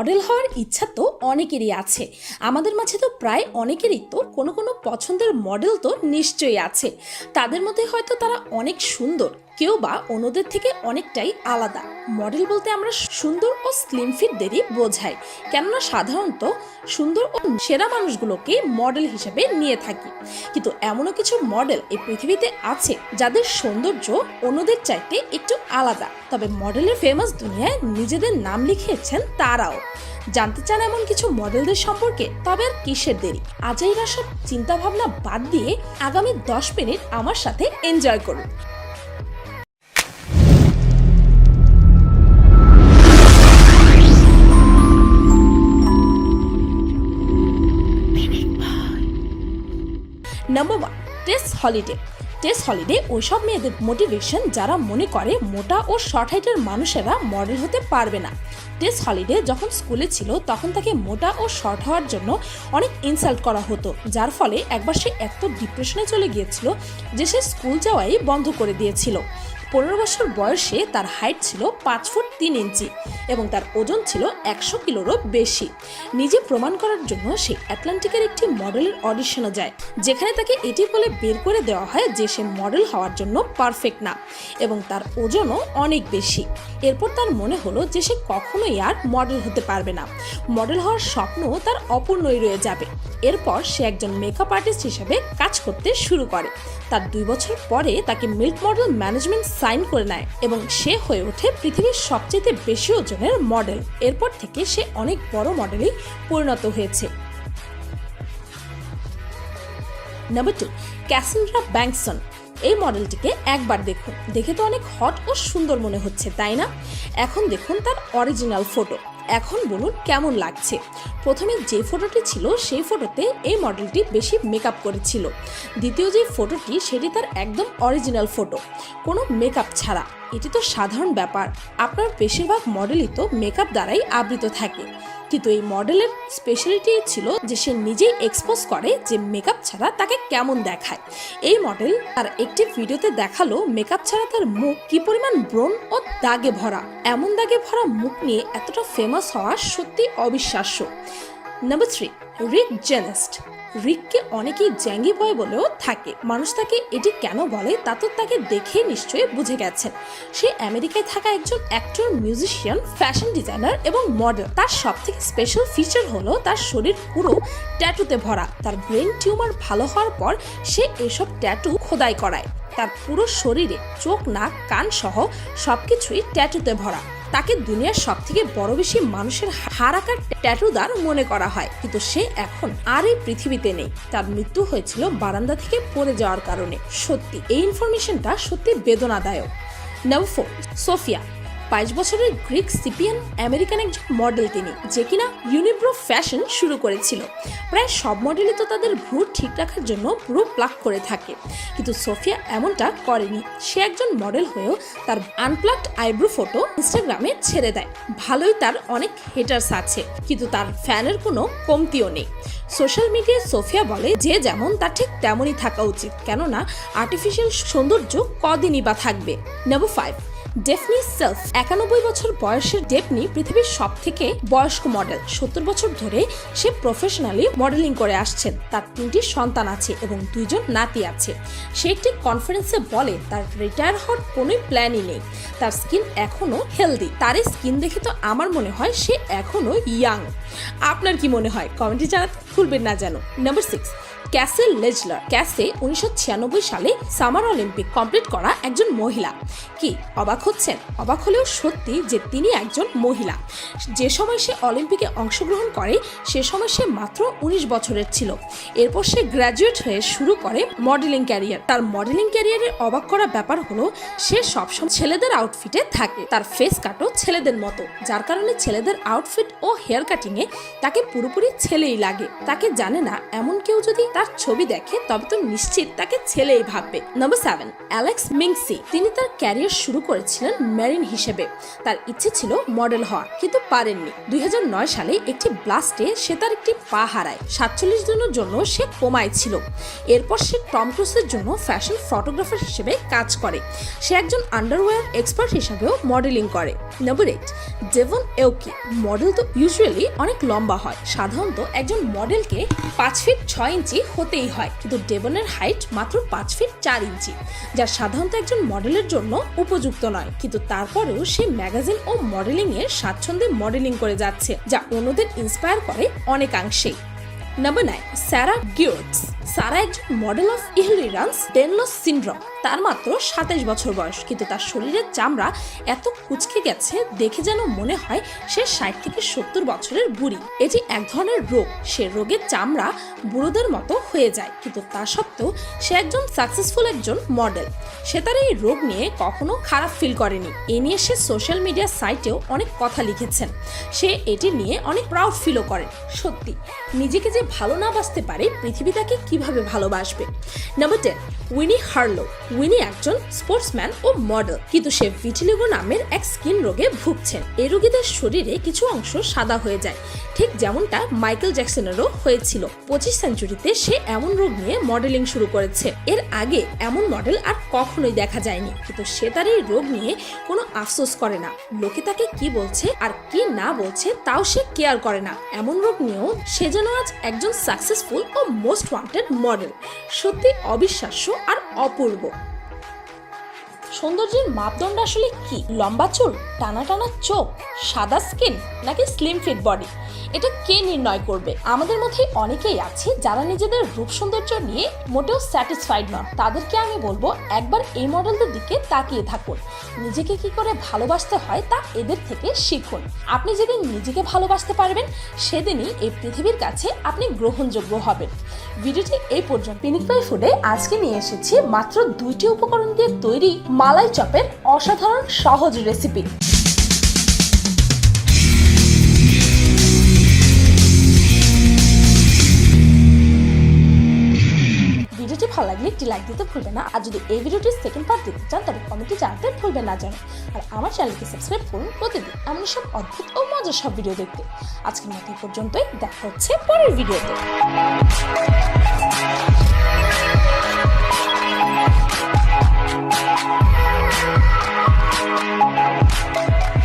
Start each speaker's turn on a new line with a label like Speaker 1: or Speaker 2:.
Speaker 1: Model হওয়ার ইচ্ছা তো অনেকেরই আছে। আমাদের মাঝে তো প্রায় অনেকেরই তো কোনো কোনো পছন্দের মডেল তো নিশ্চয়ই আছে। তাদের মধ্যে হয়তো তারা অনেক সুন্দর কেউ বা অন্যদের থেকে অনেকটাই আলাদা। মডেল বলতে আমরা সুন্দর ও স্লিম ফিটদেরই বোঝাই। কেননা সাধারণত সুন্দর ও সেরা মানুষগুলোকে মডেল হিসেবে নিয়ে থাকি। কিন্তু এমনও কিছু মডেল এই পৃথিবীতে আছে যাদের সৌন্দর্য অন্যদের চাইতে একটু আলাদা। তবে মডেলের ফেমাস দুনিয়ায় নিজেদের নাম লিখিয়েছেন তারাও। জানতে চান এমন কিছু মডেলদের সম্পর্কে, তবে আর কিসের দেরি? আজাইরা সব চিন্তাভাবনা বাদ দিয়ে আগামী দশ মিনিট আমার সাথে এনজয় করুন। Number one test holiday test holiday ওইসব মেয়েদের মোটিভেশন যারা মনে করে মোটা ও শর্ট হাইটের মানুষেরা মডেল হতে পারবে না। টেস্ট হলিডে যখন স্কুলে ছিল, তখন তাকে মোটা ও শর্ট হওয়ার জন্য অনেক ইনসাল্ট করা হতো, যার ফলে একবার সে এত ডিপ্রেশনে চলে গিয়েছিল যে সে স্কুল যাওয়াই বন্ধ করে দিয়েছিল। পনেরো বছর বয়সে তার হাইট ছিল পাঁচ ফুট তিন ইঞ্চি এবং তার ওজন ছিল একশো কিলোরও বেশি। নিজে প্রমাণ করার জন্য সে অ্যাটলান্টিকের একটি মডেলের অডিশনে যায়, যেখানে তাকে এটি বলে বের করে দেওয়া হয় যে সে মডেল হওয়ার জন্য পারফেক্ট না এবং তার ওজনও অনেক বেশি। এরপর তার মনে হলো যে সে কখনোই আর মডেল হতে পারবে না। মডেল হওয়ার স্বপ্ন তার অপূর্ণই রয়ে যাবে। এরপর সে একজন মেকআপ আর্টিস্ট হিসেবে কাজ করতে শুরু করে। তার দুই বছর পরে তাকে মিল্ক মডেল ম্যানেজমেন্ট সাইন করে নেয় এবং সে হয়ে ওঠে পৃথিবীর সবচেয়ে বেশি ওজনের মডেল। এরপর থেকে সে অনেক বড় মডেলে পরিণত হয়েছে। নাম্বার টু ক্যাসেন্ড্রা ব্যাংকসন এই মডেলটিকে একবার দেখুন। দেখে তো অনেক হট ও সুন্দর মনে হচ্ছে, তাই না? এখন দেখুন তার অরিজিনাল ফটো এখন বলুন কেমন লাগছে? প্রথমে যে ফটোটি ছিল সেই ফটোতে এই মডেলটি বেশি মেকআপ করেছিল। দ্বিতীয় যে ফটোটি, সেটি তার একদম অরিজিনাল ফটো কোনো মেকআপ ছাড়া। এটি তো সাধারণ ব্যাপার। আপনার বেশিরভাগ মডেলই তো মেকআপ দ্বারাই আবৃত থাকে। কিন্তু এই মডেলের স্পেশালিটি ছিল যে সে নিজেই এক্সপোজ করে যে মেকআপ ছাড়া তাকে কেমন দেখায়। এই মডেল তার একটি ভিডিওতে দেখাল মেকআপ ছাড়া তার মুখ কি পরিমাণ ব্রণ ও দাগে ভরা। এমন দাগে ভরা মুখ নিয়ে এতটা ফেমাস হওয়া সত্যি অবিশ্বাস্য। নাম্বার থ্রি রিক জেনেস্ট রিককে অনেকেই জ্যাঙ্গি বয় বলেও থাকে। মানুষ তাকে এটি কেন বলে তা তো তাকে দেখে নিশ্চয়ই বুঝে গেছেন। সে আমেরিকায় থাকা একজন অ্যাক্টর মিউজিশিয়ান ফ্যাশন ডিজাইনার এবং মডেল তার সব থেকে স্পেশাল ফিচার হলো তার শরীর পুরো ট্যাটুতে ভরা। তার ব্রেন টিউমার ভালো হওয়ার পর সে এসব ট্যাটু খোদাই করায়। তার পুরো শরীরে চোখ, নাক, কান সহ সবকিছুই ট্যাটুতে ভরা। তাকে দুনিয়ার সব থেকে বড় বেশি মানুষের হারাকার ট্যাটুদার মনে করা হয়। কিন্তু সে এখন আর এই পৃথিবীতে নেই। তার মৃত্যু হয়েছিল বারান্দা থেকে পড়ে যাওয়ার কারণে। সত্যি, এই ইনফরমেশনটা সত্যি বেদনাদায়ক। Number four Sophia. বাইশ বছরের গ্রিক সিপিয়ান আমেরিকান একজন মডেল তিনি, যে কিনা ইউনিব্রো ফ্যাশন শুরু করেছিল। প্রায় সব মডেলই তো তাদের ভ্রু ঠিক রাখার জন্য ভ্রু প্লাক করে থাকে। কিন্তু সোফিয়া এমনটা করেনি। সে একজন মডেল হয়েও তার আনপ্লাকড আইব্রো ফটো ইনস্টাগ্রামে ছেড়ে দেয়। ভালোই তার অনেক হেটার্স আছে, কিন্তু তার ফ্যানের কোনো কমতিও নেই। সোশ্যাল মিডিয়ায় সোফিয়া বলে যে যেমন, তার ঠিক তেমনই থাকা উচিত। কেননা আর্টিফিশিয়াল সৌন্দর্য কদিনই বা থাকবে। নাম্বার ফাইভ ডেফনি সেলফ একানব্বই বছর বয়সের ডেফনি পৃথিবীর সব থেকে বয়স্ক মডেল সত্তর বছর ধরে সে প্রফেশনালি মডেলিং করে আসছেন তার তিনটি সন্তান আছে এবং দুইজন নাতি আছে। সে একটি কনফারেন্সে বলে, তার রিটায়ার হওয়ার কোনো প্ল্যানই নেই। তার স্কিন এখনও হেলদি তার স্কিন দেখে তো আমার মনে হয় সে এখনও ইয়াং আপনার কি মনে হয়? কমেন্টে জানাতে ভুলবেন না যেন। নাম্বার সিক্স ক্যাসে লেজলার, ক্যাসে উনিশশো ছিয়ানব্বই সালে সামার অলিম্পিক কমপ্লিট করা একজন মহিলা। কি, অবাক হচ্ছেন? অবাক হলেও সত্যি যে তিনি একজন মহিলা। যে সময় সে অলিম্পিকে অংশগ্রহণ করে, সে সময় সে মাত্র উনিশ বছরের ছিল। এরপর সে গ্র্যাজুয়েট হয়ে শুরু করে মডেলিং ক্যারিয়ার। তার মডেলিং ক্যারিয়ারের অবাক করা ব্যাপার হলো, সে সবসময় ছেলেদের আউটফিটে থাকে। তার ফেস কাটও ছেলেদের মতো। যার কারণে ছেলেদের আউটফিট ও হেয়ার কাটিংয়ে তাকে পুরোপুরি ছেলেই লাগে। তাকে জানে না এমন কেউ যদি তার ছবি দেখে তবে তো নিশ্চিত তাকে ছেলেই ভাববে। নাম্বার সেভেন অ্যালেক্স মিংসি তিনি তার ক্যারিয়ার শুরু করেছিলেন ম্যারিন হিসেবে। তার ইচ্ছে ছিল মডেল হওয়া কিন্তু পারেননি। দুই হাজার নয় সালে একটি ব্লাস্টে সে তার একটি পা হারায়। সাতচল্লিশ দিনের জন্য সে কোমায় ছিল। এরপর সে টম ক্রুজের জন্য ফ্যাশন ফটোগ্রাফার হিসেবে কাজ করে। সে একজন আন্ডারওয়্যার এক্সপার্ট হিসেবেও মডেলিং করে। Number eight Devon Aoki model তো ইউজুয়ালি অনেক লম্বা হয়। সাধারণত একজন মডেলকে পাঁচ ফিট ছয় ইঞ্চি হতেই হয়। কিন্তু ডেবনের হাইট মাত্র পাঁচ ফিট চার ইঞ্চি, যা সাধারণত একজন মডেলের জন্য উপযুক্ত নয়। কিন্তু তারপরেও সে ম্যাগাজিন ও মডেলিং এর স্বাচ্ছন্দ্যে মডেলিং করে যাচ্ছে, যা অন্যদের ইন্সপায়ার করে অনেকাংশেই। Number nine Sarah Geurts Sarah একজন model of Ehlers Danlos syndrome তার মাত্র সাতাইশ বছর বয়স, কিন্তু তার শরীরের চামড়া এত কুচকে গেছে, দেখে যেন মনে হয় সে ষাট থেকে সত্তর বছরের বুড়ি। এটি এক ধরনের রোগ, সে রোগের চামড়া বুড়োদের মতো হয়ে যায়, কিন্তু তা সত্ত্বেও সে একজন সাকসেসফুল একজন মডেল সে তার এই রোগ নিয়ে কখনো খারাপ ফিল করেনি। এ নিয়ে সে সোশ্যাল মিডিয়া সাইটেও অনেক কথা লিখেছেন। সে এটি নিয়ে অনেক প্রাউড ফিলও করেন। সত্যি, নিজেকে যে ভালো না বাঁচতে পারে, পৃথিবী তাকে কীভাবে ভালোবাসবে? Number ten Winnie Harlow Winnie একজন স্পোর্টসম্যান ও মডেল কিন্তু সে ভিটিলিগো নামের এক স্কিন রোগে ভুগছেন। এই রোগীদের শরীরে কিছু অংশ সাদা হয়ে যায়। ঠিক যেমনটা মাইকেল জ্যাকসনেরও হয়েছিল। পঁচিশ সেঞ্চুরিতে সে এমন রোগ নিয়ে মডেলিং শুরু করেছে। এর আগে এমন মডেল আর কখনোই দেখা যায়নি। কিন্তু সে তার এই রোগ নিয়ে কোনো আফসোস করে না। লোকে তাকে কি বলছে আর কি না বলছে তাও সে কেয়ার করে না। এমন রোগ নিয়েও সে যেন আজ একজন সাকসেসফুল ও মোস্ট ওয়ান্টেড মডেল। সত্যি অবিশ্বাস্য আর অপূর্ব। সৌন্দর্যের মাপদণ্ড আসলে কি? লম্বা চুল, টানা টানা চোখ, সাদা স্কিন নাকি স্লিম ফিট বডি এটা কে নির্ণয় করবে? আমাদের মধ্যে অনেকেই আছে যারা নিজেদের রূপ সৌন্দর্য নিয়ে মোটেও স্যাটিসফাইড নন তাদেরকে আমি বলব, একবার এই মডেলদের দিকে তাকিয়ে থাকুন। নিজেকে কি করে ভালোবাসতে হয় তা এদের থেকে শিখুন। আপনি যেদিন নিজেকে ভালোবাসতে পারবেন, সেদিনই এই পৃথিবীর কাছে আপনি গ্রহণযোগ্য হবেন। ভিডিওটি এই পর্যন্ত। পিনিক বাই ফুডে আজকে নিয়ে এসেছি মাত্র দুইটি উপকরণ দিয়ে তৈরি মালাই চপের অসাধারণ সহজ রেসিপি লাগলে একটি লাইক দিতে ভুলবেন না। আর যদি এই ভিডিওটির সেকেন্ড পার্ট দিতে চান তবে কমেন্টে জানাতে ভুলবেন না জানো। আর আমার চ্যানেলকে সাবস্ক্রাইব করুন প্রতিদিন এমন সব অদ্ভুত ও মজার সব ভিডিও দেখতে। আজকের মতো পর্যন্তই। দেখা হচ্ছে পরের ভিডিওতে Thank you.